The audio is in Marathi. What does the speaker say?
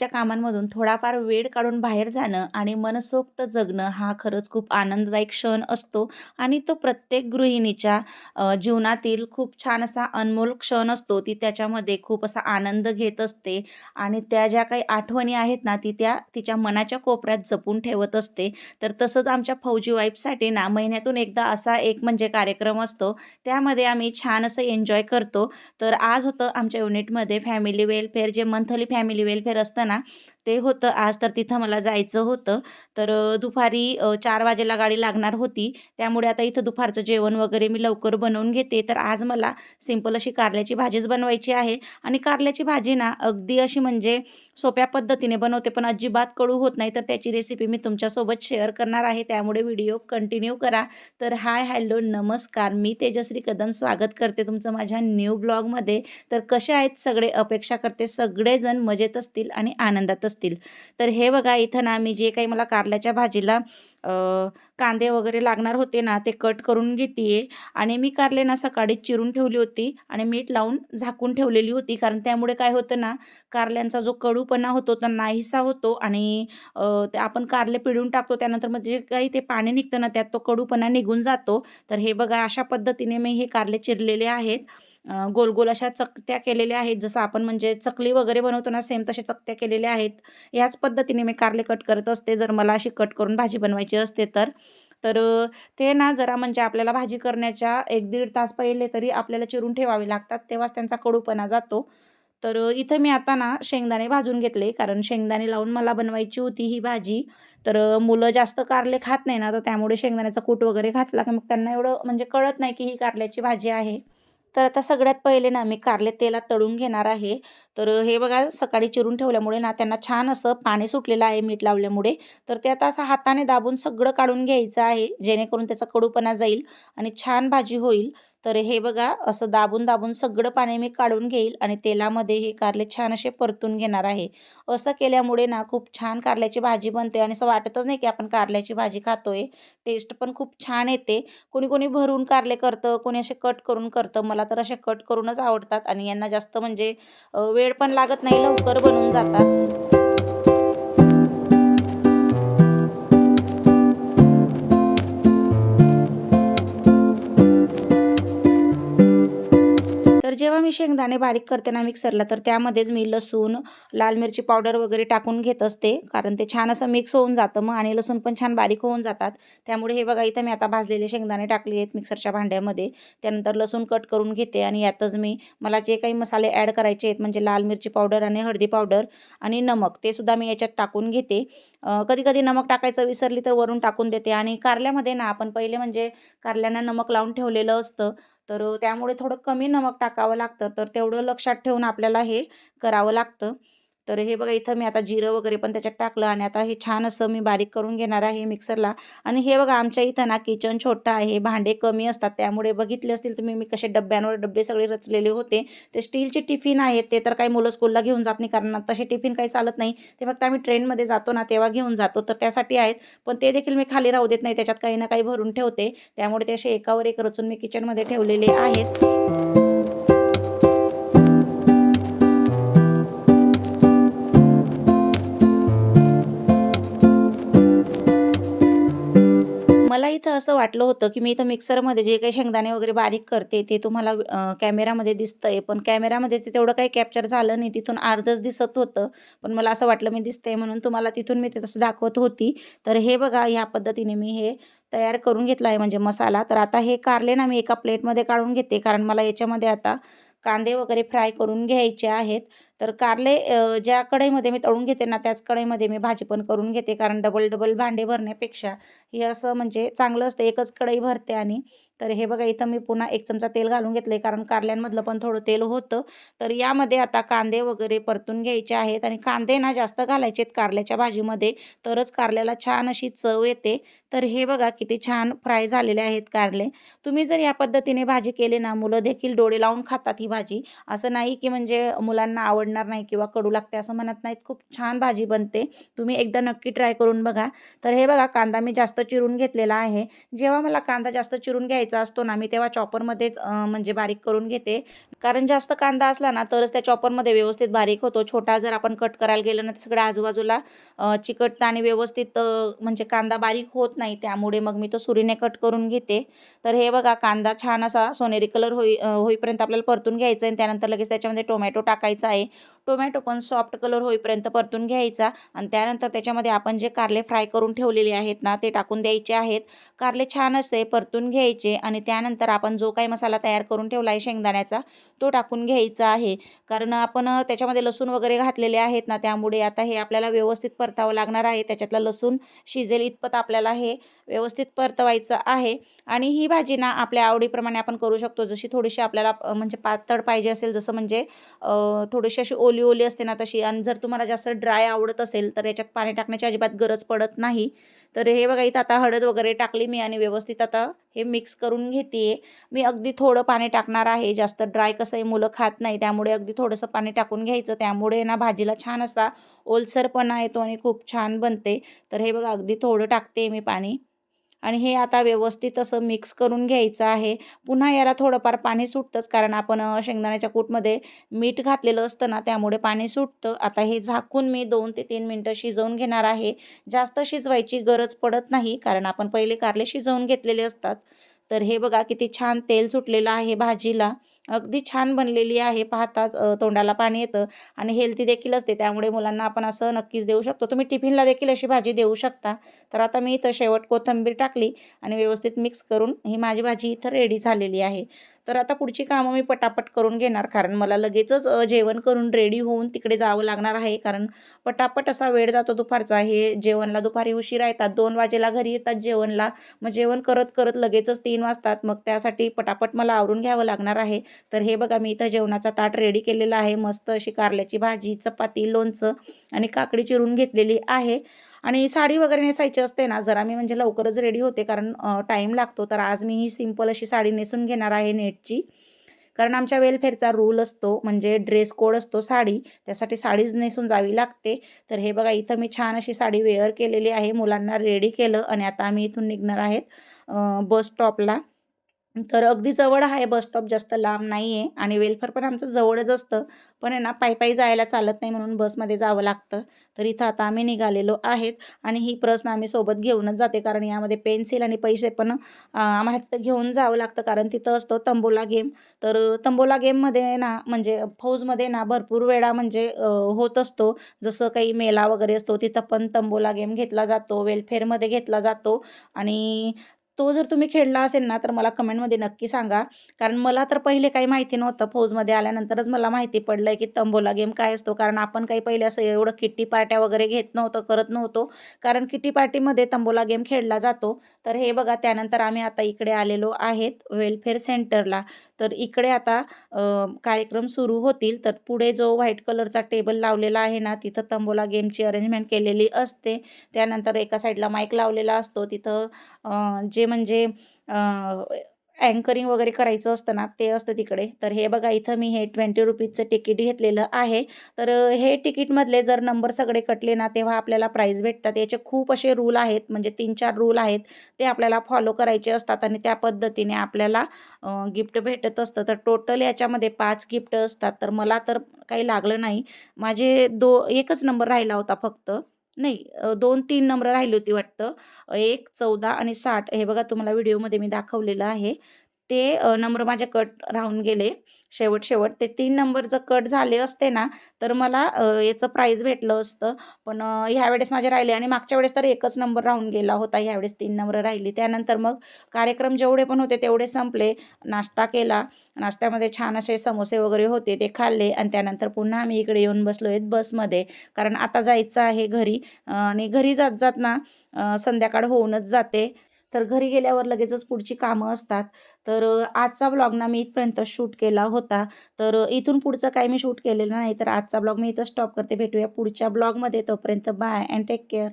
घरातल्या रोजच्या कामांमधून थोडाफार वेळ काढून बाहेर जाणं आणि मनसोक्त जगणं हा खरंच खूप आनंददायक क्षण असतो आणि तो प्रत्येक गृहिणीच्या जीवनातील खूप छान असा अनमोल क्षण असतो. ती त्याच्यामध्ये खूप असा आनंद घेत असते आणि त्या ज्या काही आठवणी आहेत ना, ती त्या तिच्या मनाच्या कोपऱ्यात जपून ठेवत असते. तर तसंच आमच्या फौजी वाईफसाठी ना, महिन्यातून एकदा असा एक म्हणजे कार्यक्रम असतो. त्यामध्ये आम्ही छान असं एन्जॉय करतो. तर आज होतं आमच्या युनिटमध्ये फॅमिली वेलफेअर जे मंथली फॅमिली वेलफेअर असतं ना, นะ ते होतं आज. तर तिथं मला जायचं होतं. तर दुपारी चार वाजेला गाडी लागणार होती. त्यामुळे आता इथं दुपारचं जेवण वगैरे मी लवकर बनवून घेते. तर आज मला सिंपल अशी कारल्याची भाजीच बनवायची आहे आणि कारल्याची भाजी ना, अगदी अशी म्हणजे सोप्या पद्धतीने बनवते, पण अजिबात कडू होत नाही. तर त्याची रेसिपी मी तुमच्यासोबत शेअर करणार आहे. त्यामुळे व्हिडिओ कंटिन्यू करा. तर हाय, हॅलो, नमस्कार. मी तेजश्री कदम स्वागत करते तुमचं माझ्या न्यू ब्लॉगमध्ये. तर कसे आहेत सगळे? अपेक्षा करते सगळेजण मजेत असतील आणि आनंदात असतील. तर हे बघा इथं ना, मी जे काही मला कारल्याच्या भाजीला कांदे वगैरे लागणार होते ना, ते कट करून घेते आणि मी कारले ना सकाळी चिरून ठेवली होती आणि मीठ लावून झाकून ठेवलेली होती. कारण त्यामुळे काय होतं ना, कारल्यांचा जो कडूपणा होतो तो नाहीसा होतो आणि ते आपण कारले पिळून टाकतो त्यानंतर मग जे काही ते पाणी निघतं ना, त्यात तो कडूपणा निघून जातो. तर हे बघा अशा पद्धतीने मी हे कारले चिरलेले आहेत. गोल-गोल अशा चकत्या केलेल्या आहेत. जसं आपण म्हणजे चकली वगैरे बनवतो ना, सेम तशा चकत्या केलेल्या आहेत. याच पद्धतीने मी कारले कट करत असते, जर मला अशी कट करून भाजी बनवायची असते तर. तर ते ना जरा म्हणजे आपल्याला भाजी करण्याच्या एक दीड तास पहिले तरी आपल्याला चिरून ठेवावे लागतात, तेव्हाच त्यांचा कडूपणा जातो. तर इथं मी आता ना शेंगदाणे भाजून घेतले, कारण शेंगदाणे लावून मला बनवायची होती ही भाजी. तर मुलं जास्त कारले खात नाही ना, तर त्यामुळे शेंगदाण्याचा कूट वगैरे घातला, की मग त्यांना एवढं म्हणजे कळत नाही, की ही कारल्याची भाजी आहे. तर आता सगळ्यात पहिले ना मी कारले तेलात तळून घेणार आहे. तर हे बघा सकाळी चिरून ठेवल्यामुळे ना त्यांना छान असं पाणी सुटलेलं आहे मीठ लावल्यामुळे. तर ते आता असं हाताने दाबून सगळं काढून घ्यायचं आहे, जेणेकरून त्याचा कडूपणा जाईल आणि छान भाजी होईल. तर हे बघा असं दाबून-दाबून सगळं पाणी मी काढून घेईल आणि तेलामध्ये हे कारले छान असे परतून घेणार आहे. असं केल्यामुळे ना खूप छान कारल्याची भाजी बनते आणि असं वाटतच नाही, की आपण कारल्याची भाजी खातोय. टेस्ट पण खूप छान येते. कोणी-कोणी भरून कारले करतं, कोणी असे कट करून करतं. मला तर असे कट करूनच आवडतात आणि यांना जास्त म्हणजे वेळ पण लागत नाही, लवकर बनून जातात. शेंगदाणे बारीक करते ना मिक्सरला, तर त्यामध्येच मी लसूण, लाल मिरची पावडर वगैरे टाकून घेत असते. कारण ते छान असं मिक्स होऊन जातं मग आणि लसूण पण छान बारीक होऊन जातात. त्यामुळे हे बघा इथं मी आता भाजलेले शेंगदाणे टाकले आहेत मिक्सरच्या भांड्यामध्ये. त्यानंतर लसूण कट करून घेते आणि यातच मी मला जे काही मसाले ॲड करायचे आहेत म्हणजे लाल मिरची पावडर आणि हळदी पावडर आणि नमक ते सुद्धा मी याच्यात टाकून घेते. कधी-कधी नमक टाकायचं विसरली तर वरून टाकून देते आणि कारल्यामध्ये ना आपण पहिले म्हणजे कारल्यांना नमक लावून ठेवलेलं असतं. तर त्यामुळे थोडं कमी नमक टाकावं लागतं. तर तेवढं लक्षात ठेवून आपल्याला हे करावं लागतं. तर हे बघा इथं मी आता जिरं वगैरे पण त्याच्यात टाकलं आणि आता हे छान असं मी बारीक करून घेणार आहे मिक्सरला आणि हे बघा आमच्या इथं ना किचन छोटं आहे, भांडे कमी असतात. त्यामुळे बघितले असतील तुम्ही मी कसे डब्यांवर डब्बे सगळे रचलेले होते. ते स्टीलचे टिफिन आहेत. ते तर काही मुलं स्कूलला घेऊन जात नाही कारण तसे टिफिन काही चालत नाही. ते फक्त आम्ही ट्रेनमध्ये जातो ना तेव्हा घेऊन जातो. तर त्यासाठी आहेत. पण ते देखील मी खाली राहू देत नाही. त्याच्यात काही ना काही भरून ठेवते. त्यामुळे ते असे एकावर एक रचून मी किचनमध्ये ठेवलेले आहेत. मला इथं असं वाटलं होतं, की मी इथं मिक्सरमध्ये जे काही शेंगदाणे वगैरे बारीक करते ते तुम्हाला कॅमेरामध्ये दिसतंय. पण कॅमेरामध्ये ते तेवढं काही कॅप्चर झालं नाही. तिथून अर्धच दिसत होतं. पण मला असं वाटलं मी दिसतंय म्हणून तुम्हाला तिथून मी ते तसं दाखवत होती. तर हे बघा ह्या पद्धतीने मी हे तयार करून घेतला आहे म्हणजे मसाला. तर आता हे कारले ना मी एका प्लेटमध्ये काढून घेते. कारण मला याच्यामध्ये आता कांदे वगैरे फ्राय करून घ्यायचे आहेत. तर कारले ज्या कढईमध्ये मी तळून घेते ना त्याच कढईमध्ये मी भाजी पण करून घेते. कारण डबल-डबल भांडे भरण्यापेक्षा हे असं म्हणजे चांगलं असतं. एकच कढई भरते आणि तर हे बघा इथं मी पुन्हा एक चमचा तेल घालून घेतलं आहे कारण कारल्यांमधलं पण थोडं तेल होतं. तर यामध्ये आता कांदे वगैरे परतून घ्यायचे आहेत आणि कांदे ना जास्त घालायचे आहेत कारल्याच्या भाजीमध्ये तरच कारल्याला छान अशी चव येते. तर हे बघा किती छान फ्राय झालेले आहेत कारले. तुम्ही जर या पद्धतीने भाजी केली ना मुलं देखील डोळे लावून खातात ही भाजी. असं नाही की म्हणजे मुलांना आवडणार नाही किंवा कडू लागते असं म्हणत नाहीत. खूप छान भाजी बनते. तुम्ही एकदा नक्की ट्राय करून बघा. तर हे बघा कांदा मी जास्त चिरून घेतलेला आहे. जेव्हा मला कांदा जास्त चिरून घ्यायचा घ्यायचा असतो ना मी तेव्हा चॉपरमध्येच म्हणजे बारीक करून घेते. कारण जास्त कांदा असला ना तरच त्या चॉपरमध्ये व्यवस्थित बारीक होतो. छोटा जर आपण कट करायला गेलं ना तर सगळं आजूबाजूला चिकटता आणि व्यवस्थित म्हणजे कांदा बारीक होत नाही. त्यामुळे मग मी तो सुरीने कट करून घेते. तर हे बघा कांदा छान असा सोनेरी कलर होई होईपर्यंत आपल्याला परतून घ्यायचं आहे आणि त्यानंतर लगेच त्याच्यामध्ये टोमॅटो टाकायचा आहे. टोमॅटो पण सॉफ्ट कलर होईपर्यंत परतून घ्यायचा. आणि त्यानंतर त्याच्यामध्ये आपण जे कारले फ्राय करून ठेवलेले आहेत ना ते टाकून द्यायचे आहेत. कारले छान असे परतून घ्यायचे आणि त्यानंतर आपण जो काही मसाला तयार करून ठेवला आहे शेंगदाण्याचा तो टाकून घ्यायचा आहे. कारण आपण त्याच्यामध्ये लसूण वगैरे घातलेले आहेत ना त्यामुळे आता हे आपल्याला व्यवस्थित परतावं लागणार आहे. त्याच्यातलं लसूण शिजेल इतपत आपल्याला हे व्यवस्थित परतवायचं आहे. आणि ही भाजी ना आपल्या आवडीप्रमाणे आपण करू शकतो. जशी थोडीशी आपल्याला म्हणजे पातळ पाहिजे असेल जसं म्हणजे थोडीशी अशी ओली ओली असते ना तशी. आणि जर तुम्हाला जास्त ड्राय आवडत असेल तर याच्यात पाणी टाकण्याची अजिबात गरज पडत नाही. तर हे बघा इथं आता हळद वगैरे टाकली मी आणि व्यवस्थित आता हे मिक्स करून घेते मी अगदी थोडं पाणी टाकणार आहे. जास्त ड्राय कसं आहे मुलं खात नाही त्यामुळे अगदी थोडंसं पाणी टाकून घ्यायचं. त्यामुळे ना भाजीला छान असा ओलसरपणा येतो आणि खूप छान बनते. तर हे बघा अगदी थोडं टाकते मी पाणी. आणि हे आता व्यवस्थित असं मिक्स करून घ्यायचं आहे. पुन्हा याला थोडंफार पाणी सुटतंच कारण आपण शेंगदाण्याच्या कूटमध्ये मीठ घातलेलं असतं ना त्यामुळे पाणी सुटतं. आता हे झाकून मी दोन ते तीन मिनटं शिजवून घेणार आहे. जास्त शिजवायची गरज पडत नाही कारण आपण पहिले कारले शिजवून घेतलेले असतात. तर हे बघा किती छान तेल सुटलेलं आहे भाजीला. अगदी छान बनलेली आहे पाहताच तोंडाला पाणी येतं आणि हेल्थी देखील असते. त्यामुळे मुलांना आपण असं नक्कीच देऊ शकतो. तुम्ही टिफिनला देखील अशी भाजी देऊ शकता. तर आता मी इथं शेवट कोथिंबीर टाकली आणि व्यवस्थित मिक्स करून ही माझी भाजी इथं रेडी झालेली आहे. तर आता पुढची कामं मी पटापट करून घेणार कारण मला लगेचच जेवण करून रेडी होऊन तिकडे जावं लागणार आहे कारण पटापट असा वेळ जातो दुपारचा. हे जेवणला दुपारी उशिरा येतात दोन वाजेला घरी येतात जेवणला. मग जेवण करत करत लगेचच तीन वाजतात मग त्यासाठी पटापट मला आवरून घ्यावं लागणार आहे. तर हे बघा मी इथं जेवणाचा ताट रेडी केलेला आहे. मस्त अशी कारल्याची भाजी चपाती लोणचं आणि काकडी चिरून घेतलेली आहे. आणि साडी वगैरे नेसायची असते ना जरा मी म्हणजे लवकरच रेडी होते कारण टाईम लागतो. तर आज मी ही सिंपल अशी साडी नेसून घेणार आहे नेटची कारण आमच्या वेलफेअरचा रूल असतो म्हणजे ड्रेस कोड असतो साडी त्यासाठी साडीच नेसून जावी लागते. तर हे बघा इथं मी छान अशी साडी वेअर केलेली आहे मुलांना रेडी केलं आणि आता आम्ही इथून निघणार आहेत बस स्टॉपला तर अगदी जवळ आहे बस स्टॉप जास्त लांब नाही आहे आणि वेलफेअर पण आमचं जवळच असतं. पण आहे ना पायी पायी जायला चालत नाही म्हणून बसमध्ये जावं लागतं. तर इथं आता आम्ही निघालेलो आहेत आणि ही प्रश्न आम्ही सोबत घेऊनच जाते. कारण यामध्ये पेन्सिल आणि पैसे पण आम्हाला तिथं घेऊन जावं लागतं. कारण तिथं असतो तंबोला गेम. तर तंबोला गेममध्ये ना म्हणजे फौजमध्ये ना भरपूर वेळा म्हणजे होत असतो. जसं काही मेला वगैरे असतो तिथं पण तंबोला गेम घेतला जातो वेलफेअरमध्ये घेतला जातो. आणि तो जर तुम्ही खेळला असेल ना तर मला कमेंटमध्ये नक्की सांगा. कारण मला तर पहिले काही माहिती नव्हतं फौजमध्ये आल्यानंतरच मला माहिती पडलं की तंबोला गेम काय असतो. कारण आपण काही पहिले असं एवढं किट्टी पार्ट्या वगैरे घेत नव्हतं करत नव्हतो. कारण किट्टी पार्टीमध्ये तंबोला गेम खेळला जातो. तर हे बघा त्यानंतर आम्ही आता इकडे आलेलो आहेत वेलफेअर सेंटरला तर इकडे आता कार्यक्रम सुरू होतील. तर पुढे जो व्हाईट कलरचा टेबल लावलेला आहे ना तिथं तंबोला गेमची अरेंजमेंट केलेली असते. त्यानंतर एका साईडला माईक लावलेला असतो. तिथं जे म्हणजे अँकरिंग वगैरे करायचं असतं ना ते असतं तिकडे. तर हे बघा इथं मी हे ट्वेंटी रुपीजचं तिकीट घेतलेलं आहे. तर हे तिकीटमधले जर नंबर सगळे कटले ना तेव्हा आपल्याला प्राईज भेटतात. याचे खूप असे रूल आहेत. म्हणजे तीन चार रूल आहेत. ते आपल्याला फॉलो करायचे असतात आणि त्या पद्धतीने आपल्याला गिफ्ट भेटत असतं. तर टोटल याच्यामध्ये पाच गिफ्ट असतात. तर मला तर काही लागलं नाही. माझे दो एकच नंबर राहिला होता फक्त. नाही दोन तीन नंबर राहिली होती वाटतं. एक चौदा आणि साठ. हे बघा तुम्हाला व्हिडिओमध्ये मी दाखवलेलं आहे. ते नंबर माझे कट राहून गेले. शेवट शेवट ते तीन नंबर जर कट झाले असते ना तर मला याचं प्राईज भेटलं असतं. पण ह्यावेळेस माझे राहिले आणि मागच्या वेळेस तर एकच नंबर राहून गेला होता. ह्यावेळेस तीन नंबर राहिली. त्यानंतर मग कार्यक्रम जेवढे पण होते तेवढे संपले. नाश्ता केला. नाश्त्यामध्ये छान असे समोसे वगैरे होते ते खाल्ले आणि त्यानंतर पुन्हा आम्ही इकडे येऊन बसलो आहेत बसमध्ये. कारण आता जायचं आहे घरी. आणि घरी जात जात ना संध्याकाळ होऊनच जाते. तर घरी गेल्यावर लगेचच पुढची कामं असतात. तर आजचा ब्लॉग ना मी इथपर्यंत शूट केला होता. तर इथून पुढचं काही मी शूट केलेलं नाही. तर आजचा ब्लॉग मी इथं स्टॉप करते. भेटूया पुढच्या ब्लॉगमध्ये. तोपर्यंत बाय अँड टेक केअर.